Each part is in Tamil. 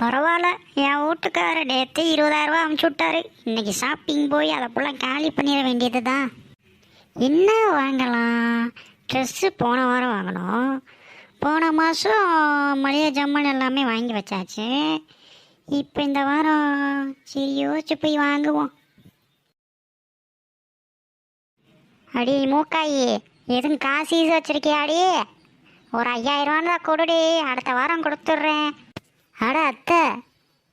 பரவாயில்ல என் வீட்டுக்காரர் நேற்று இருபதாயிரரூபா அமுச்சு விட்டாரு. இன்றைக்கி ஷாப்பிங் போய் அதை ஃபுல்லாக காலி பண்ணிட வேண்டியது தான் என்ன வாங்கலாம்? ட்ரெஸ்ஸு போன வாரம் வாங்கினோம் போன மாதம் மளிகை ஜம்மன் எல்லாமே வாங்கி வச்சாச்சு. இப்போ இந்த வாரம் சரி யோசிச்சு போய் வாங்குவோம். அடி மூக்காயி எதுவும் காசு வச்சுருக்கியாடி ஒரு ஐயாயிரம் தான் கொடுடி அடுத்த வாரம் கொடுத்துட்றேன். அட அத்தை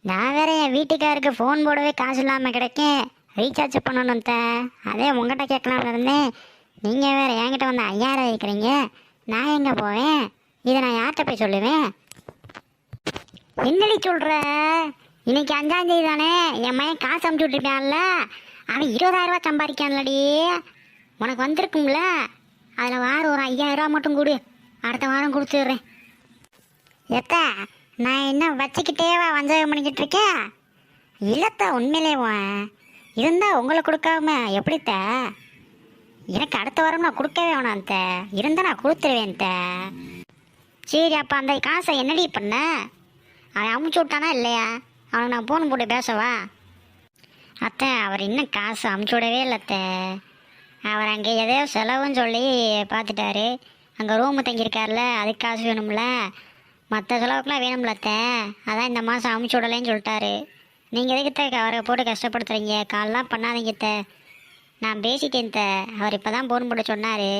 நான் வேற என் வீட்டுக்காருக்கு ஃபோன் போடவே காசு இல்லாமல் கிடைக்கேன். ரீசார்ஜ் பண்ணணும் அத்தை. அதே உங்கள்கிட்ட கேட்கலாம்னு இருந்தேன். நீங்கள் வேற என்கிட்ட வந்து ஐயாயிரம் இருக்கிறீங்க நான் எங்கே போவேன்? இதை நான் யார்கிட்ட போய் சொல்லுவேன்? என்னடி சொல்கிற இன்னைக்கு அஞ்சாந்தேதி தானே. என் மையன் காசு அமுச்சு விட்டுருப்பான்ல அவன் இருபதாயிரம் ரூபாய் சம்பாதிக்கான்லடி உனக்கு வந்திருக்கும்ல. அதில் வாரம் ஒரு ஐயாயிரரூவா ரூபா மட்டும் கொடு. அடுத்த வாரம் கொடுத்துட்றேன். எத்த நான் என்ன வச்சுக்கிட்டேவா வஞ்சகம் பண்ணிக்கிட்டு இருக்கேன் இல்லைத்தா உண்மையிலேவா இருந்தால் உங்களுக்கு கொடுக்காம எப்படித்த? எனக்கு அடுத்த வாரம் நான் கொடுக்கவே வேணாம் த இருந்தால் நான் கொடுத்துருவேன் சரி அப்போ அந்த காசை என்னடி பண்ண? அவன் அமுச்சு விட்டானா இல்லையா? அவனுக்கு நான் ஃபோன் போட்டு பேசவா? அத்தை அவர் இன்னும் காசு அமுச்சு விடவே இல்லை அத்தை அவர் அங்கே எதையோ செலவுன்னு சொல்லி பார்த்துட்டாரு. அங்கே ரூமு தங்கியிருக்காருல அதுக்கு காசு வேணும்ல. மற்ற செலவுக்குலாம் வேணும்ல அத்தை அதான் இந்த மாதம் அமுச்சு விடலைன்னு சொல்லிட்டாரு. நீங்கள் எதுக்கு அவரை போட்டு கஷ்டப்படுத்துறீங்க? கால்லாம் பண்ணாதீங்கத்த நான் பேசிட்டேன் த அவர் இப்போ தான் ஃபோன் போட்டு சொன்னார்.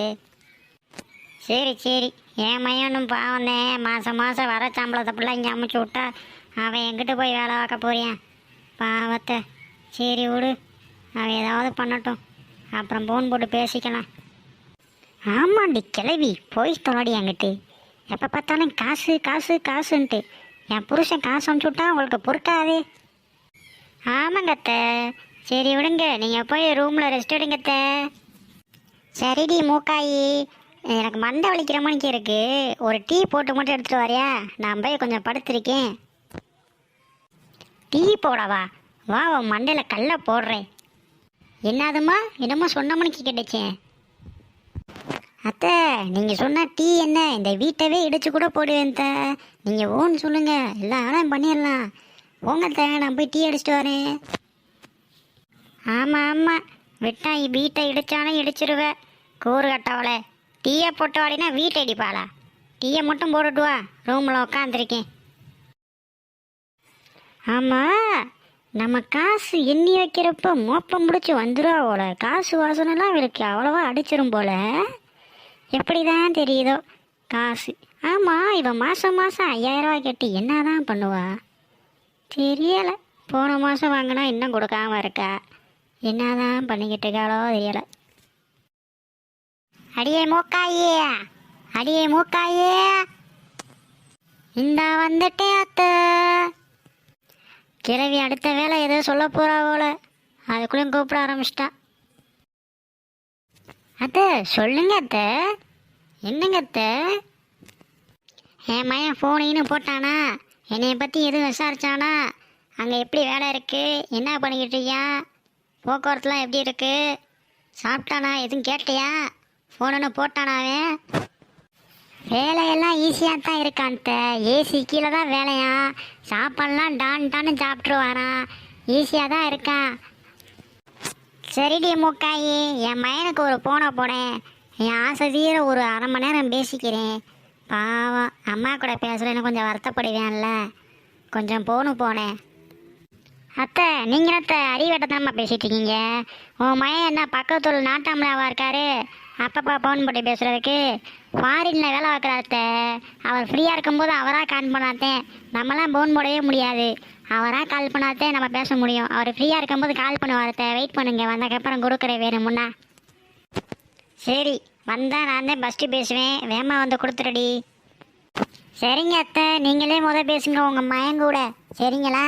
சரி சரி. என் மையனும் பாவனே மாதம் மாதம் வர சம்பளத்தை பிள்ளை இங்கே அமுச்சு விட்டா அவன் எங்கிட்ட போய் வேலை பார்க்க போறியான் பாவத்தை சரி விடு. அவன் ஏதாவது பண்ணட்டும். அப்புறம் ஃபோன் போட்டு பேசிக்கலாம். ஆமாண்டி கிளவி. போய் தொலைடி என்கிட்ட. எப்போ பார்த்தாலும் காசு காசு காசுன்ட்டு. என் புருஷன் காசு அனுப்பிச்சுட்டா உங்களுக்கு பொறுக்காதே. ஆமாங்க அத்தை. சரி விடுங்க. நீங்கள் போய் ரூமில் ரெஸ்ட் எடுங்க அத்தை. சரிடி மூக்காயி. எனக்கு மண்டை வலிக்கிற மணிக்கு இருக்குது ஒரு டீ போட்டு மட்டும் எடுத்துட்டு வரியா? நான் போய் கொஞ்சம் படுத்திருக்கேன். டீ போடவா? வா உன் மண்டையில் கல்ல போடுறேன். என்னதுமா என்னமோ சொன்ன மணிக்கு கிடைச்சேன் அத்தை நீங்கள் சொன்ன டீ என்ன? இந்த வீட்டவே இடிச்சு கூட போடுவேன் அத்தை. நீங்கள் ஓன்னு சொல்லுங்கள் எல்லா வேலையும் பண்ணிடலாம். போங்க த நான் போய் டீ அடிச்சிட்டு வரேன். ஆமாம் ஆமாம் விட்டா வீட்டை இடிச்சாலும் இடிச்சிருவேன் கூறு கட்டவளே. டீயை போட்டு வாடினா வீட்டை இடிப்பாளா? டீயை மட்டும் போட்டுட்டு வா. ரூமில் உக்காந்துருக்கேன். ஆமாம் நம்ம காசு எண்ணி வைக்கிறப்ப மோப்பம் முடிச்சு வந்துடுவா போல. காசு வாசனைலாம் இவளுக்கு அவ்வளோவா அடிச்சிரும் போல. எப்படி தான் தெரியுதோ? காசு. ஆமாம் இவன் மாதம் மாதம் ஐயாயிரரூவா கட்டி என்ன தான் பண்ணுவா? தெரியலை. போன மாதம் வாங்கினா இன்னும் கொடுக்காம இருக்கா? என்னதான் பண்ணிக்கிட்டு இருக்காளோ தெரியலை. அடியே மூக்காயே. அடியே மூக்காயே. இந்த வந்துட்டே அத்தை. கிழவி அடுத்த வேலை ஏதோ சொல்ல போகிறா போல. அதுக்குள்ளேயும் கூப்பிட ஆரம்பிச்சிட்டா. அத்தை சொல்லுங்க அத்தை. என்னங்க அத்தை? என் மயன் ஃபோனைன்னு போட்டானா? என்னைய பற்றி எதுவும் விசாரிச்சானா? அங்கே எப்படி வேலை இருக்கு? என்ன பண்ணிக்கிட்டு போக்குவரத்துலாம் எப்படி இருக்கு? சாப்பிட்டானா? எதுவும் கேட்டியா ஃபோனுன்னு போட்டானாவே வேலையெல்லாம் ஈஸியாக தான் இருக்கான்த்த ஏசி கீழே தான் வேலையா சாப்பாடெல்லாம் டான் டான்னு சாப்பிட்ருவாரான் ஈஸியாக தான் இருக்கான். சரிடி மூக்காயி என் மயனுக்கு ஒரு போனை போனேன் என் ஆசை தீர ஒரு அரை மணி நேரம் பேசிக்கிறேன். பாவம் அம்மா கூட பேசுகிறேன்னு கொஞ்சம் வருத்தப்படுவேன்ல. கொஞ்சம் போனு போனேன். அத்தை நீங்கள் அத்தை அறிவட்டத்தனமாக பேசிகிட்டு இருக்கீங்க? உன் மயன் என்ன பக்கத்துல நாட்டாமலாவா இருக்காரு? அப்பப்பா ஃபோன் போட்டு பேசுகிறதுக்கு ஃபாரினில் வேலை பார்க்குறாரு அத்தை அவர் ஃப்ரீயாக இருக்கும்போது அவராக கால் பண்ணாத்தேன் நம்மலாம் ஃபோன் போடவே முடியாது. அவராக கால் பண்ணாதே நம்ம பேச முடியும். அவர் ஃப்ரீயாக இருக்கும்போது கால் பண்ணுவார் அத்தை. வெயிட் பண்ணுங்க. வந்ததுக்கப்புறம் கொடுக்குறேன் வேணுமுன்னா சரி. வந்தால் நான் தான் ஃபஸ்ட்டு பேசுவேன். வேமா வந்து கொடுத்துருடி சரிங்க அத்தை. நீங்களே முத பேசுங்க. உங்கள் மயங்கூட. சரிங்களா?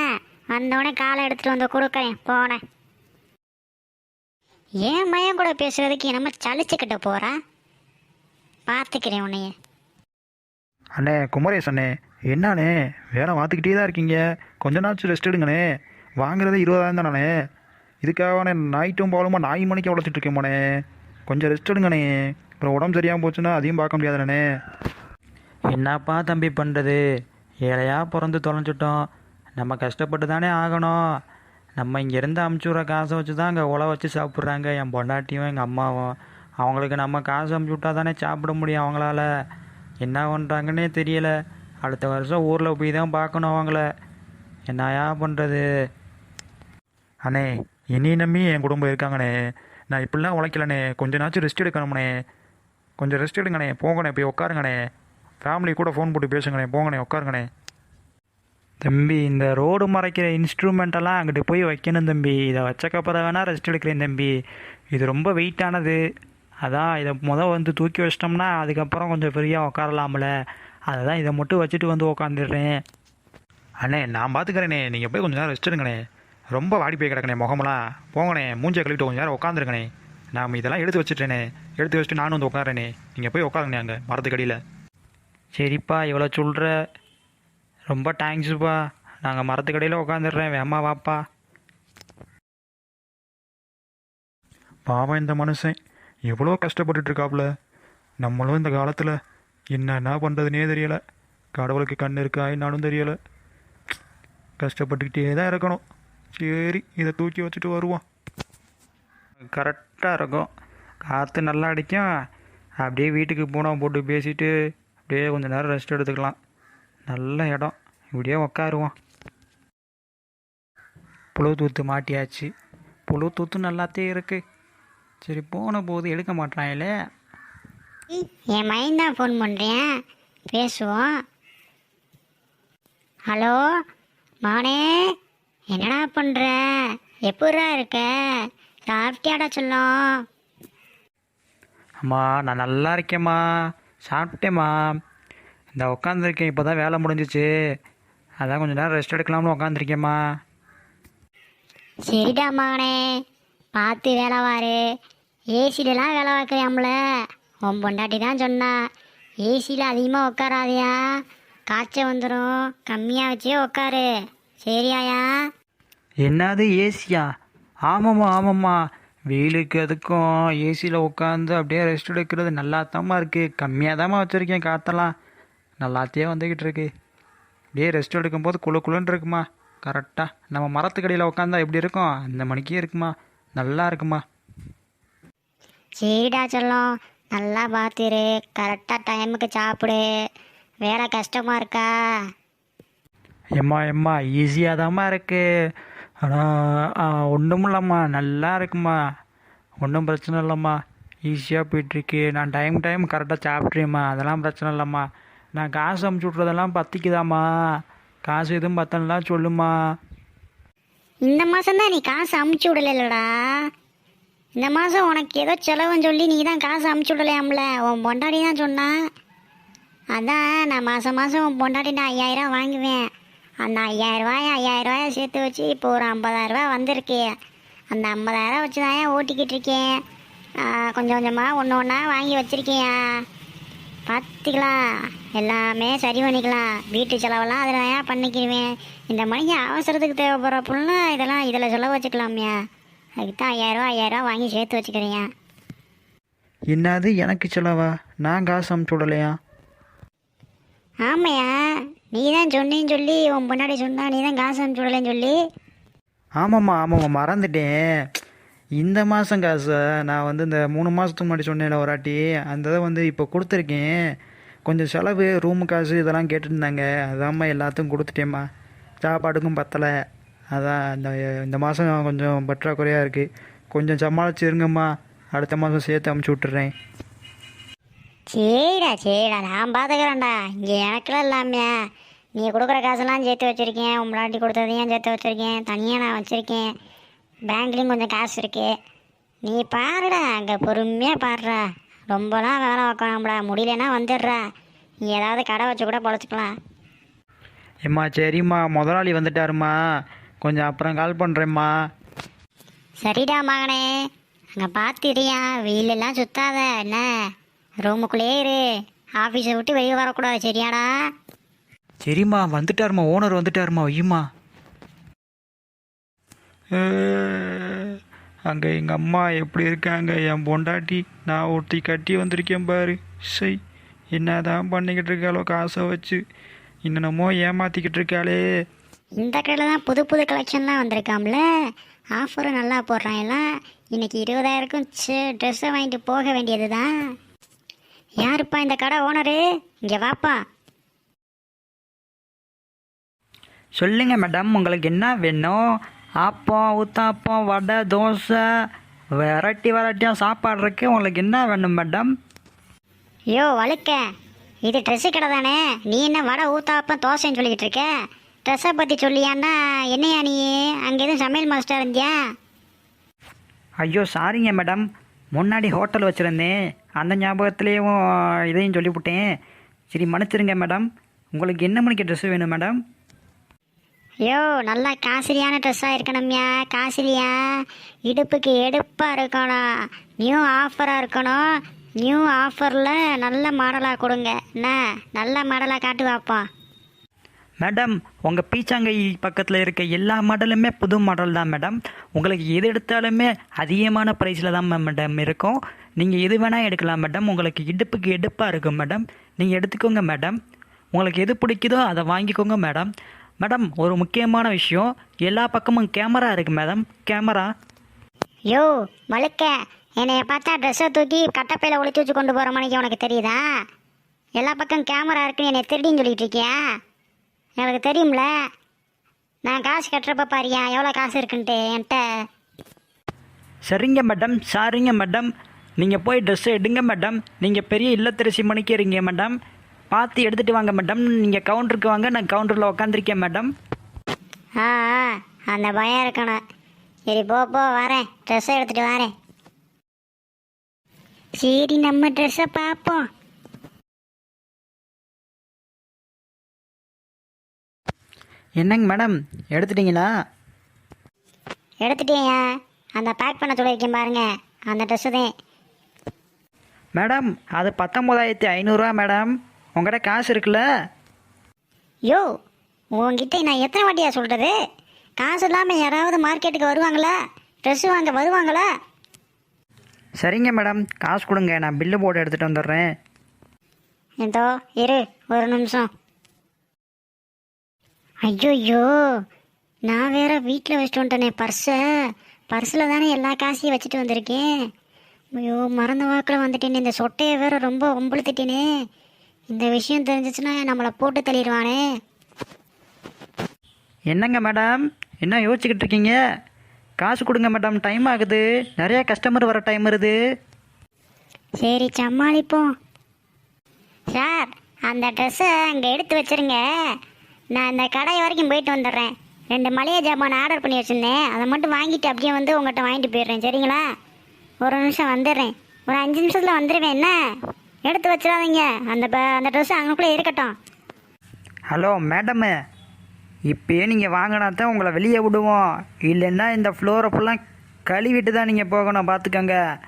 வந்தோடனே காலை எடுத்துகிட்டு வந்து கொடுக்குறேன். போனேன் ஏன் மயன் கூட பேசுறதுக்கு நம்ம சலிச்சுக்கிட்ட போறா? பார்த்துக்கிறேன் உன்னைய. அண்ணே குமரேஷ் அண்ணே என்னண்ணே? வேலை பார்த்துக்கிட்டே தான் இருக்கீங்க. கொஞ்ச நாள் ரெஸ்ட் எடுங்கண்ணே. வாங்குறதே இருபதாயிரம் தானே இதுக்காக நைட்டும் போகலுமா நாய் மணிக்கு வளர்த்துட்டு இருக்கேன் போனே கொஞ்சம் ரெஸ்ட் எடுங்கண்ணே. அப்புறம் உடம்பு சரியாமல் போச்சுன்னா அதையும் பார்க்க முடியாதுண்ணே என்னப்பா தம்பி பண்ணுறது ஏழையாக பிறந்து தொலைஞ்சிட்டோம். நம்ம கஷ்டப்பட்டு தானே ஆகணும். நம்ம இங்கேருந்து அமுச்சுடுற காசை வச்சு தான் அங்கே உழ வச்சு சாப்பிட்றாங்க. என் பொண்டாட்டியும் எங்கள் அம்மாவும். அவங்களுக்கு நம்ம காசு அமுச்சு விட்டா தானே சாப்பிட முடியும் அவங்களால. என்ன பண்ணுறாங்கன்னே தெரியல. அடுத்த வருஷம் ஊரில் போய் தான் பார்க்கணும் அவங்கள. என்னையா பண்ணுறது அண்ணே இனி நம்பி என் குடும்பம் இருக்காங்கண்ணே. நான் இப்படிலாம் உழைக்கலண்ணே. கொஞ்ச நாச்சும் ரெஸ்ட் எடுக்கணும்ண்ணே. கொஞ்சம் ரெஸ்ட் எடுங்கண்ணே. போங்கண்ணே போய் உட்காருங்கண்ணே. ஃபேமிலி கூட ஃபோன் போட்டு பேசுங்கண்ணே. போங்கண்ணே உட்காருங்கண்ணே. தம்பி இந்த ரோடு மறைக்கிற இன்ஸ்ட்ருமெண்ட்டெல்லாம் அங்கிட்டு போய் வைக்கணும் தம்பி. இதை வச்சக்கப்புறம் வேணால் ரெஸ்ட் எடுக்கிறேன் தம்பி. இது ரொம்ப வெயிட்டானது அதான் இதை முத வந்து தூக்கி வச்சிட்டோம்னா அதுக்கப்புறம் கொஞ்சம் ஃப்ரீயாக உட்காரலாம்ல. அதை தான் இதை மட்டும் வச்சுட்டு வந்து உட்காந்துடுறேன் அண்ணே நான் பார்த்துக்கிறேனே நீங்கள் போய் கொஞ்ச நேரம் ரெஸ்ட் எடுங்கண்ணே. ரொம்ப வாடி போய் கிடக்கணே முகமெல்லாம். போங்கண்ணே மூஞ்சை கழுவிட்டு கொஞ்ச நேரம் உட்காந்துருங்கண்ணே நாம் இதெல்லாம் எடுத்து வச்சுட்டேனே. எடுத்து வச்சுட்டு நானும் வந்து உட்காரனே நீங்கள் போய் உட்காருங்கண்ணே அங்கே மரத்துக்கடியில். சரிப்பா இவ்வளோ சொல்கிற ரொம்ப தேங்க்ஸுப்பா நாங்கள் மரத்துக்கடையில் உட்காந்துடுறேன் வேமா வாப்பா. பாவம் இந்த மனுஷன். எவ்வளோ கஷ்டப்பட்டுட்டு இருக்காப்புல நம்மளும் இந்த காலத்தில் என்னென்ன பண்ணுறதுனே தெரியல. கடவுளுக்கு கண் இருக்கா என்னாலும் தெரியல. கஷ்டப்பட்டுக்கிட்டே தான் இருக்கணும். சரி இதை தூக்கி வச்சுட்டு வருவோம். கரெக்டாக இருக்கும். காற்று நல்லா அடிக்கும். அப்படியே வீட்டுக்கு போனோம் போட்டு பேசிட்டு அப்படியே கொஞ்ச நேரம் ரெஸ்ட் எடுத்துக்கலாம். நல்ல இடம். இப்படியே உக்காருவோம். புழுத்தூத்து மாட்டியாச்சு. புழுத்தூத்து நல்லாத்தே இருக்கு. சரி போன போது எடுக்க மாட்டாங்களே என் மைண்ட் தான் ஃபோன் பண்ணுறேன் பேசுவோம். ஹலோ மானே என்னடா பண்ணுற எப்படா இருக்க? சாப்பிட்டியாடா சொல்லும்? அம்மா நான் நல்லா இருக்கேம்மா. சாப்பிட்டேம்மா. இந்த உட்காந்துருக்கேன் இப்போ தான் வேலை முடிஞ்சிச்சு. அதான் கொஞ்ச நேரம் ரெஸ்ட் எடுக்கலாம்னு உட்காந்துருக்கேம்மா சரிடா மகனே பார்த்து வேலை வாரு ஏசிலலாம் வேலை பார்க்குறியாம்ல உன் பொண்டாட்டி தான் சொன்னா. ஏசியில் அதிகமாக உட்காராதியா காய்ச்சல் வந்துடும் கம்மியாக வச்சே உட்காரு சரியாயா? என்னது ஏசியா? ஆமாம்மா ஆமாம்மா. வெயிலுக்கு அதுக்கும் ஏசியில் உட்காந்து அப்படியே ரெஸ்ட் எடுக்கிறது நல்லாத்தாம்மா இருக்குது கம்மியாக தாம்மா வச்சுருக்கேன் காற்றெல்லாம் நல்லாத்தையே வந்துக்கிட்டு இருக்கு. அப்படியே ரெஸ்ட் எடுக்கும்போது குளு குளுன்னு இருக்குமா? கரெக்டாக நம்ம மரத்துக்கடியில் உட்காந்தா எப்படி இருக்கும்? அந்த மணிக்கே இருக்குமா? நல்லா இருக்குமா? சரிடா சொல்லும். நல்லா பார்த்துரு கரெக்டாக டைமுக்கு சாப்பிடு. வேலை கஷ்டமாக இருக்கா? எம்மா எம்மா ஈஸியாக தாம்மா இருக்கு. ஆனால் ஒன்றும் இல்லைம்மா. நல்லா இருக்குமா? ஒன்றும் பிரச்சனை இல்லைம்மா. ஈஸியாக போயிட்டுருக்கு நான் டைம் டைம் கரெக்டாக சாப்பிட்றேம்மா அதெல்லாம் பிரச்சனை இல்லைம்மா. நான் காசு அமுச்சு விட்றதெல்லாம் பற்றிக்குதாம்மா காசு எதுவும் பத்தலாம் சொல்லுமா இந்த மாதம் தான் நீ காசு அமுச்சு விடலடா இந்த மாதம் உனக்கு ஏதோ செலவுன்னு சொல்லி நீ தான் காசு அமுச்சு விடலையாம்ல. உன் பொண்டாட்டி தான் சொன்னான் அதான் நான் மாதம் மாதம் உன் பொண்டாட்டிட்ட ஐயாயிரம் வாங்குவேன். அந்த ஐயாயிரம் ஐயாயிரரூவாயை சேர்த்து வச்சு இப்போ ஒரு ஐம்பதாயிரம் வந்திருக்கு. அந்த ஐம்பதாயிரம் வச்சு தான் ஏன் ஓட்டிக்கிட்டு இருக்கேன்? கொஞ்சம் கொஞ்சமாக ஒன்று ஒன்றா வாங்கி வச்சுருக்கேன். பார்த்துக்கலாம் எல்லாமே சரி பண்ணிக்கலாம். வீட்டு செலவெல்லாம் அதில் தான் பண்ணிக்கிடுவேன் இந்த மணிக்கு அவசரத்துக்கு தேவைப்படுற பொருள்லாம் இதெல்லாம் இதில் செலவு வச்சுக்கலாம்யா. அதுக்கு தான் ஐயாயிரரூவா ஐயாயிரரூவா வாங்கி சேர்த்து வச்சுக்கிறேன் என்னது எனக்கு செலவா? நான் காசு அமுச்சு விடலையா? ஆமையா நீ தான் சொன்னேன்னு சொல்லி உன் பொண்டாடி சொன்னா நீ தான் காசு விடலன்னு சொல்லி. ஆமாம்மா ஆமாம்மா மறந்துட்டேன். இந்த மாதம் காசு நான் வந்து இந்த மூணு மாதத்துக்கு முன்னாடி சொன்னேன்ல ஒரு வாட்டி அந்த இதை வந்து இப்போ கொடுத்துருக்கேன். கொஞ்சம் செலவு ரூமு காசு இதெல்லாம் கேட்டுருந்தாங்க. அதாம்மா எல்லாத்துக்கும் கொடுத்துட்டேம்மா. சாப்பாட்டுக்கும் பத்தலை. அதான் இந்த இந்த மாதம் கொஞ்சம் பற்றாக்குறையாக இருக்குது கொஞ்சம் சமாளிச்சிருங்கம்மா அடுத்த மாதம் சேர்த்து அமுச்சு விட்டுறேன். சரிடா சரிடா நான் பார்த்துக்கிறேன்டா இங்கே எனக்குலாம் இல்லாமையா? நீ கொடுக்குற காசெல்லாம் சேர்த்து வச்சுருக்கேன். உன் முன்னாடி கொடுத்ததையும் சேர்த்து வச்சுருக்கேன். தனியாக நான் வச்சுருக்கேன். பேங்க்லேயும் கொஞ்சம் காசு இருக்கு. நீ பாருடா அங்கே பொறுமையாக பாருடா. ரொம்பலாம் வேலை வைக்கணும்டா. முடியலன்னா வந்துடுறா. நீ ஏதாவது கடை வச்சு கூட பொழைச்சிக்கலாம். ஏம்மா சரிம்மா. முதலாளி வந்துட்டாருமா கொஞ்சம் அப்புறம் கால் பண்ணுறேம்மா சரிடா மகனே. அங்கே பார்த்துறியா வெயிலெல்லாம் சுத்தாத. என்ன? ரூமுக்குள்ளேயே இரு. ஆஃபீஸை விட்டு வெளியே வரக்கூடாது. சரியாடா? சரிம்மா வந்துட்டாருமா ஓனர் வந்துட்டாருமா ஐயம்மா அங்கே எங்கள் அம்மா எப்படி இருக்காங்க? என் பொண்டாட்டி நான் ஒருத்தி கட்டி வந்திருக்கேன் பாரு. சை என்னதான் பண்ணிக்கிட்டு இருக்காளோ காசை வச்சு. என்னென்னமோ ஏமாற்றிக்கிட்டு இருக்காளே. இந்த கடையில் தான் புது புது கலெக்ஷன்லாம் வந்திருக்காம்ல. ஆஃபரும் நல்லா போடுறான் எல்லாம் இன்னைக்கு இருபதாயிரக்கும் ட்ரெஸ்ஸை வாங்கிட்டு போக வேண்டியது தான் யாருப்பா இந்த கடை ஓனரு இங்கே வாப்பா. சொல்லுங்க மேடம் உங்களுக்கு என்ன வேணும்? ஆப்பம் ஊத்தாப்பம் வடை தோசை. வெரைட்டி வெரைட்டியாக சாப்பாடு இருக்கு உங்களுக்கு என்ன வேணும் மேடம் யோ வழுக்க. இது ட்ரெஸ்ஸு கடை தானே. நீ என்ன வடை ஊத்தாப்பம் தோசைன்னு சொல்லிக்கிட்டு இருக்க? ட்ரெஸ்ஸை பற்றி சொல்லியான்னா என்னையா நீ? அங்கே எதுவும் சமையல் மாஸ்டர் இருந்தியா? ஐயோ சாரிங்க மேடம் முன்னாடி ஹோட்டல் வச்சுருந்தேன். அந்த ஞாபகத்துலேயும் இதையும் சொல்லிவிட்டேன். சரி மன்னிச்சிருங்க மேடம் உங்களுக்கு என்ன மணிக்கு ட்ரெஸ்ஸு வேணும் மேடம் யோ நல்லா காசிலியான ட்ரெஸ்ஸாக இருக்கணும்யா காசிலியா இடுப்புக்கு எடுப்பாக இருக்கணும். நியூ ஆஃபராக இருக்கணும். நியூ ஆஃபரில் நல்ல மாடலாக கொடுங்க. என்ன? நல்ல மாடலாக காட்டு பார்ப்போம் மேடம் உங்கள் பீச்சாங்கை பக்கத்தில் இருக்க எல்லா மாடலுமே புது மாடல் தான் மேடம் உங்களுக்கு எது எடுத்தாலுமே அதிகமான ப்ரைஸில் தான் மேடம் இருக்கும். நீங்கள் எது வேணால் எடுக்கலாம் மேடம் உங்களுக்கு இடுப்புக்கு எடுப்பாக இருக்கும் மேடம் நீங்கள் எடுத்துக்கோங்க மேடம் உங்களுக்கு எது பிடிக்குதோ அதை வாங்கிக்கோங்க மேடம் மேடம் ஒரு முக்கியமான விஷயம். எல்லா பக்கமும் கேமரா இருக்குது மேடம் கேமரா யோ வழுக்க என்னைய பார்த்தா ட்ரெஸ்ஸை தூக்கி கட்டப்பையில் ஒளிச்சு வச்சு கொண்டு போகிற மணிக்கு உனக்கு தெரியுதா? எல்லா பக்கம் கேமரா இருக்குன்னு என்னை திருடின்னு சொல்லிட்டு இருக்கியா? எனக்கு தெரியும்ல. நான் காசு கட்டுறப்ப பாரியா எவ்வளோ காசு இருக்குன்ட்டு என்கிட்ட? சரிங்க மேடம் சாரிங்க மேடம் நீங்கள் போய் ட்ரெஸ்ஸை எடுங்க மேடம் நீங்கள் பெரிய இல்லத்தரசி மணிக்கு இருங்க மேடம் பார்த்து எடுத்துகிட்டு வாங்க மேடம் நீங்கள் கவுண்டருக்கு வாங்க நான் கவுண்டரில் உட்காந்துருக்கேன் மேடம் ஆ ஆ, அந்த பயம் இருக்கணும். சரி போ போ வரேன். ட்ரெஸ்ஸை எடுத்துட்டு வரேன். சரி நம்ம ட்ரெஸ்ஸை பார்ப்போம். என்னங்க மேடம் எடுத்துட்டீங்களா? எடுத்துட்டேயா அந்த பேக் பண்ண சொல்லியிருக்கேன் பாருங்க. அந்த ட்ரெஸ்ஸு தான் மேடம் அது பத்தொம்போதாயிரத்தி ஐநூறுரூவா மேடம் உங்கள்கிட்ட காசு இருக்குல்ல? யோ உங்ககிட்ட நான் எத்தனை வாட்டியா சொல்கிறது காசு இல்லாமல் யாராவது மார்க்கெட்டுக்கு வருவாங்களா? ட்ரெஸ்ஸு வாங்க வருவாங்களா? சரிங்க மேடம். காசு கொடுங்க. நான் பில்லு போட்டு எடுத்துகிட்டு வந்துடுறேன். எந்தோ இரு ஒரு நிமிஷம். ஐயோயோ நான் வேற வீட்டில் வச்சுட்டு வந்துட்டேனே பர்ஸை. பர்ஸில் தானே எல்லா காசையும் வச்சுட்டு வந்திருக்கேன். ஐயோ மறந்த வாக்கில் வந்துட்டேனே. இந்த சொட்டையை வேற ரொம்ப ஒம்பளுத்திட்டேனே இந்த விஷயம் தெரிஞ்சிச்சுன்னா நம்மளை போட்டு தள்ளிடுவானே. என்னங்க மேடம்? என்ன யோசிச்சுக்கிட்டு இருக்கீங்க? காசு கொடுங்க மேடம் டைம் ஆகுது. நிறைய கஸ்டமர் வர டைம் வருது. சரி சமாளிப்போம். சார் அந்த ட்ரெஸ்ஸை அங்கே எடுத்து வச்சிருங்க. நான் இந்த கடை வரைக்கும் போயிட்டு வந்துடுறேன். ரெண்டு மளிகை ஜாமான் ஆர்டர் பண்ணி வச்சுருந்தேன். அதை மட்டும் வாங்கிட்டு அப்படியே வந்து உங்கள்கிட்ட வாங்கிட்டு போயிடுறேன். சரிங்களா? ஒரு நிமிஷம் வந்துடுறேன். ஒரு அஞ்சு நிமிஷத்தில் வந்துடுவேன். என்ன? எடுத்து வச்சிடாதீங்க. அந்த ப- அந்த ட்ரெஸ் அங்கனுக்குள்ளே இருக்கட்டும். Hello madam. இப்பயே நீங்கள் வாங்கினா தான் உங்களை வெளியே விடுவோம். இல்லைன்னா இந்த ஃப்ளோரை ஃபுல்லாக கழுவிட்டு தான் நீங்கள் போகணும் பார்த்துக்கோங்க.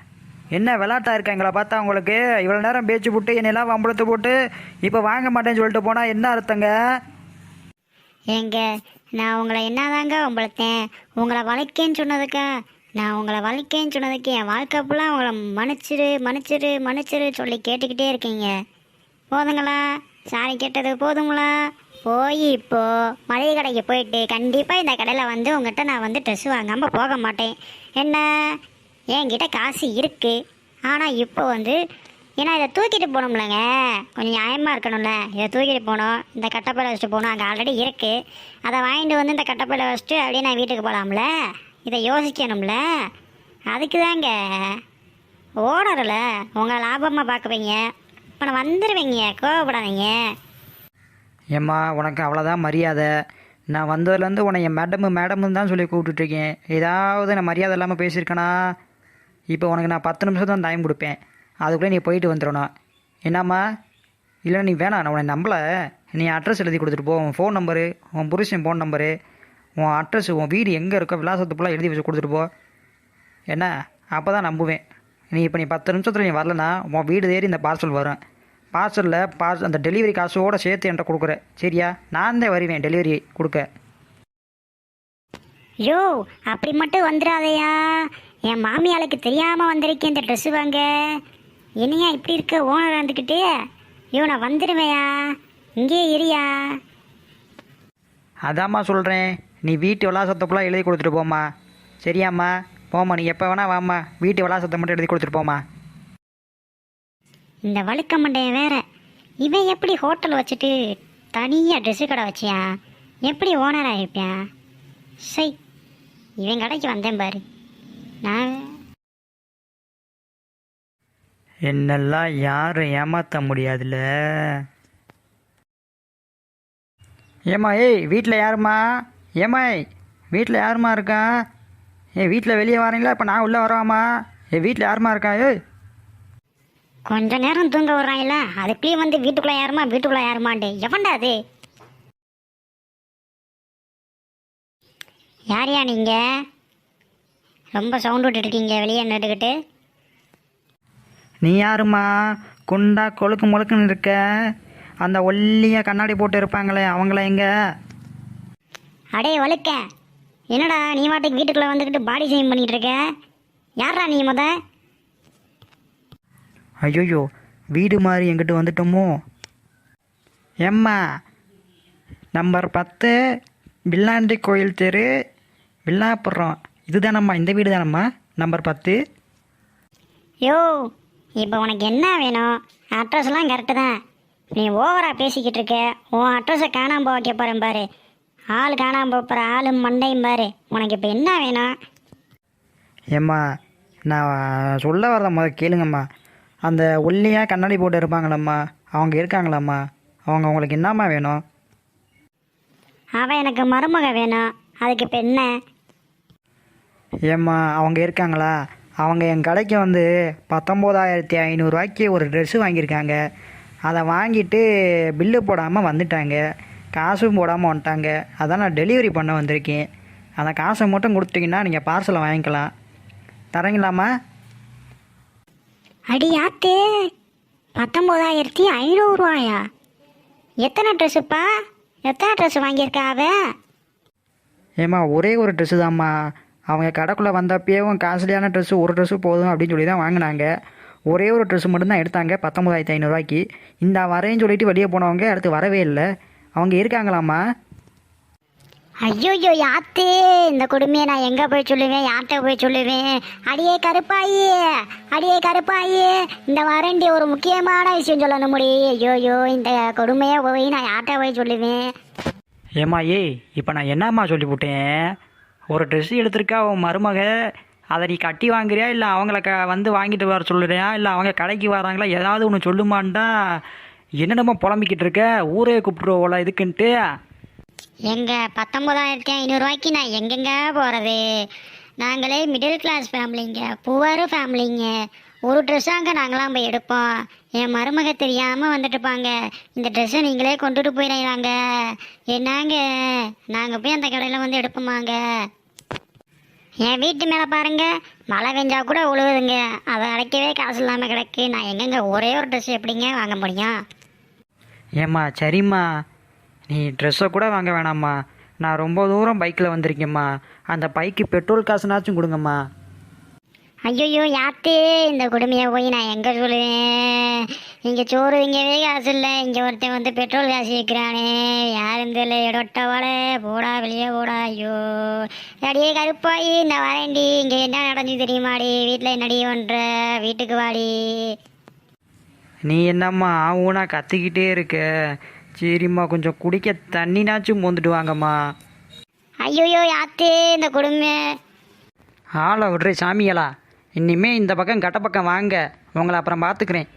என்ன விளாட்டா இருக்கா எங்களை பார்த்தா உங்களுக்கு? இவ்வளோ நேரம் பேச்சு போட்டு என்னெல்லாம் வம்பளத்து போட்டு இப்போ வாங்க மாட்டேன்னு சொல்லிட்டு போனால் என்ன அர்த்தங்க? ஏங்க நான் உங்களை என்னதாங்க உம்பளத்தேன் உங்களை வளைக்கேன்னு சொன்னதுக்கா? நான் உங்களை வாழ்க்கைன்னு சொன்னதுக்கு என் வாழ்க்கை ஃபுல்லாக உங்களை மன்னிச்சிரு மன்னிச்சிரு மன்னிச்சிரு சொல்லி கேட்டுக்கிட்டே இருக்கீங்க. போதுங்களா? சாரி கேட்டது போதுங்களா? போய் இப்போது மளிகை கடைக்கு போயிட்டு கண்டிப்பாக இந்த கடையில் வந்து உங்கள்கிட்ட நான் வந்து ட்ரெஸ் வாங்காமல் போக மாட்டேன். என்ன? என்கிட்ட காசு இருக்குது ஆனால் இப்போ வந்து ஏன்னா இதை தூக்கிட்டு போகணும்லங்க. கொஞ்சம் நியாயமாக இருக்கணும்ல. இதை தூக்கிட்டு போகணும். இந்த கட்டப்பையில் வச்சுட்டு போகணும். அங்கே ஆல்ரெடி இருக்குது அதை வாங்கிட்டு வந்து இந்த கட்டப்பையில் வச்சுட்டு அப்படியே நான் வீட்டுக்கு போகலாம்ல இதை யோசிக்கணும்ல? அதுக்கு தாங்க ஓனரில் உங்களை லாபமாக பார்க்குவீங்க இப்போ நான் வந்துடுவீங்க கோவப்படாதீங்க. ஏம்மா உனக்கு அவ்வளோதான் மரியாதை. நான் வந்ததுலேருந்து உன்னை என் மேடமு மேடம்னு தான் சொல்லி கூப்பிட்டுட்ருக்கேன். ஏதாவது நான் மரியாதை இல்லாமல் பேசியிருக்கேனா? இப்போ உனக்கு நான் பத்து நிமிஷம் தான் டைம் கொடுப்பேன். அதுக்குள்ளே நீ போயிட்டு வந்துடணும். என்னம்மா? இல்லை நீ வேணாம் நான் உன்னை நம்பலை. நீ அட்ரஸ் எழுதி கொடுத்துட்டு போ. உன் ஃபோன் நம்பரு உன் புருஷன் ஃபோன் நம்பரு உன் அட்ரஸ் உன் வீடு எங்கே இருக்கோ விலாசத்தை ஃபுல்லாக எழுதி வச்சு கொடுத்துட்டு போ. என்ன? அப்போ தான் நம்புவேன். நீ இப்போ நீ பத்து நிமிஷத்தில் நீ வரலனா உன் வீடு தேடி இந்த பார்சல் வரும். பார்சலில் பார்சல் அந்த டெலிவரி காசோட சேர்த்து என்கிட்ட கொடுக்குற. சரியா? நான் தான் வருவேன் டெலிவரி கொடுக்க. யோ அப்படி மட்டும் வந்துடாதயா. என் மாமியாளுக்கு தெரியாமல் வந்திருக்கேன் இந்த ட்ரெஸ்ஸு வாங்க. என்னையா இப்படி இருக்க ஓனர் வந்துக்கிட்டு யோ நான் வந்துடுவேயா. இங்கேயே இரியா. அதாம்மா சொல்கிறேன் நீ வீட்டு விளாசத்தை ஃபுல்லாக எழுதி கொடுத்துட்டு போம்மா. சரியாம்மா? போம்மா நீ எப்போ வேணா வாம்மா. வீட்டு விளாசத்தை மட்டும் எழுதி கொடுத்துட்டு போம்மா. இந்த வழுக்க மண்டையன் வேற. இவன் எப்படி ஹோட்டல் வச்சுட்டு தனியாக ட்ரெஸ்ஸு கடை வச்சியான் எப்படி ஓனர் ஆகிருப்பியான் சை இவன் கடைக்கு வந்தேன் பாரு. நான் என்னெல்லாம் யாரும் ஏமாற்ற முடியாதுல்ல. ஏம்மா ஏய் வீட்டில் யாரும்மா? ஏம்மாய் வீட்டில் யாரும்மா இருக்கா? ஏய் வீட்டில் வெளியே வரீங்களா? இப்போ நான் உள்ளே வரவாம்மா. ஏய் வீட்டில் யாரும்மா இருக்கா? ஏய். கொஞ்ச நேரம் தூங்க விட்றாங்கல்ல அதுக்குள்ளேயே வந்து வீட்டுக்குள்ளே யாருமா வீட்டுக்குள்ளே யாருமாண்டு எவன்டா அது? யாரையா நீங்கள் ரொம்ப சவுண்ட் விட்டுட்டு இருக்கீங்க வெளியே நின்றுக்கிட்டு நீ யாரும்மா? குண்டா கொழுக்கு முழுக்குன்னு இருக்க. அந்த ஒல்லியாக கண்ணாடி போட்டு இருப்பாங்களே அவங்கள எங்க? அடே வழுக்க. என்னடா நீ வாட்டுக்கு வீட்டுக்குள்ளே வந்துக்கிட்டு பாடி ஷேம் பண்ணிட்டு இருக்க? யாரா நீ முத? ஐயோயோ வீடு மாதிரி எங்கிட்ட வந்துட்டோமோ? ஏம்மா நம்பர் பத்து பில்லாண்டி கோயில் தெரு வில்லாப்புறம் இதுதானம்மா இந்த வீடு தானம்மா நம்பர் பத்து? யோ இப்போ உனக்கு என்ன வேணும்? அட்ரஸ்லாம் கரெக்டு தான். நீ ஓவராக பேசிக்கிட்டு இருக்க. உன் அட்ரஸை காணாம போக வைக்க போகிறேன் பாரு. ஆள் காணாம போகிற ஆளு மண்டையும் பாரு. உனக்கு இப்போ என்ன வேணும்? ஏம்மா நான் சொல்ல வரத முதல்ல கேளுங்கம்மா. அந்த ஒல்லியாக கண்ணாடி போட்டு இருப்பாங்களம்மா? அவங்க இருக்காங்களாம்மா? அவங்க உங்களுக்கு என்னம்மா வேணும்? அவன் எனக்கு மருமக வேணும். அதுக்கு இப்போ என்ன? ஏம்மா அவங்க இருக்காங்களா? அவங்க என் கடைக்கு வந்து பத்தொம்போதாயிரத்தி ஐநூறுரூவாய்க்கு ஒரு ட்ரெஸ்ஸு வாங்கியிருக்காங்க. அதை வாங்கிட்டு பில்லு போடாமல் வந்துட்டாங்க. காசும் போடாமல் வந்துட்டாங்க. அதான் நான் டெலிவரி பண்ண வந்திருக்கேன். அந்த காசை மட்டும் கொடுத்துட்டிங்கன்னா நீங்கள் பார்சலை வாங்கிக்கலாம். தரீங்களாம்மா? அடி ஆத்தே பத்தொம்போதாயிரத்தி ஐநூறுரூவாயா எத்தனை ட்ரெஸ்ஸுப்பா எத்தனை ட்ரெஸ் வாங்கியிருக்கா அவன் ஏம்மா ஒரே ஒரு ட்ரெஸ்ஸு தாம்மா. அவங்க கடைக்குள்ளே வந்தப்பேவும் காஸ்ட்லியான ட்ரெஸ்ஸு ஒரு ட்ரெஸ்ஸு போதும் அப்படின்னு சொல்லி தான் வாங்கினாங்க. ஒரே ஒரு ட்ரெஸ்ஸு மட்டும்தான் எடுத்தாங்க பத்தொம்பதாயிரத்தி ஐநூறுரூவாய்க்கு இந்த வரேன்னு சொல்லிட்டு வெளியே போனவங்க அடுத்து வரவே இல்லை. அவங்க இருக்காங்களாம்மா? ஐயோயோ யாத்தே இந்த கொடுமையை நான் எங்கே போய் சொல்லுவேன்? யார்கிட்ட போய் சொல்லுவேன்? அடியே கருப்பாயி அடியே கருப்பாயி இந்த வாரண்டி ஒரு முக்கியமான விஷயம் சொல்லணும் முடி. ஐயோயோ இந்த கொடுமையை போய் நான் யார்கிட்ட போய் சொல்லுவேன்? ஏம்மா ஏய் இப்போ நான் என்னம்மா சொல்லிவிட்டேன் ஒரு ட்ரெஸ்ஸு எடுத்திருக்கா உன் மருமக அதை நீ கட்டி வாங்குறியா? இல்லை அவங்கள க வந்து வாங்கிட்டு வர சொல்லுறியா? இல்லை அவங்க கடைக்கு வராங்களா? ஏதாவது ஒன்று சொல்லுமான்டா என்னடமா புலம்பிக்கிட்டு இருக்க? ஊரே கூப்பிட்டுருவோல இதுக்குன்ட்டு எங்க பத்தொன்பதாயிரத்தி ஐநூறுரூவாய்க்கு நான் எங்கெங்க போகிறது நாங்களே மிடில் கிளாஸ் ஃபேமிலிங்க புவர் ஃபேமிலிங்க ஒரு ட்ரெஸ்ஸாங்க நாங்களாம் போய் எடுப்போம். என் மருமக தெரியாமல் வந்துட்டுப்பாங்க இந்த ட்ரெஸ்ஸை நீங்களே கொண்டுட்டு போயிடுறாங்க என்னங்க? நாங்கள் போய் அந்த கடையில் வந்து எடுப்போமாங்க? என் வீட்டு மேலே பாருங்க. மழை பெஞ்சா கூட உழுவுதுங்க. அதை அடைக்கவே காசு இல்லாமல் கிடக்கு. நான் எங்கெங்க? ஒரே ஒரு ட்ரெஸ் எப்படிங்க வாங்க முடியும்? ஏம்மா சரிம்மா. நீ ட்ரெஸ்ஸை கூட வாங்க வேணாம்மா. நான் ரொம்ப தூரம் பைக்கில் வந்திருக்கேம்மா. அந்த பைக்கு பெட்ரோல் காசுனாச்சும் கொடுங்கம்மா. ஐயோ யாத்தே இந்த கொடுமையை போய் நான் எங்கே சொல்லுவேன்? இங்கே சோறு இங்கே காசு இல்லை. இங்கே ஒருத்தன் வந்து பெட்ரோல் காசு விற்கிறானே யாரும் தெரியல. இடொட்டவாட போடா வெளியே போடா. ஐயோ. அடியே கருப்பாயி இந்த வரேன்டி. இங்கே என்ன நடந்து தெரியுமாடி? வீட்டில் என்னடி பண்ணுற வீட்டுக்கு வாடி. நீ என்னம்மா ஆவுனா கத்திக்கிட்டே இருக்க. சரிம்மா கொஞ்சம் குடிக்க தண்ணினாச்சும் மோந்துட்டு வாங்கம்மா. ஐயோயோ யாத்தே இந்த கொடுமை. ஆளை விட்றே சாமியலா. இனிமே இந்த பக்கம் கட்ட பக்கம் வாங்க. உங்களை அப்புறம் பார்த்துக்கிறேன்.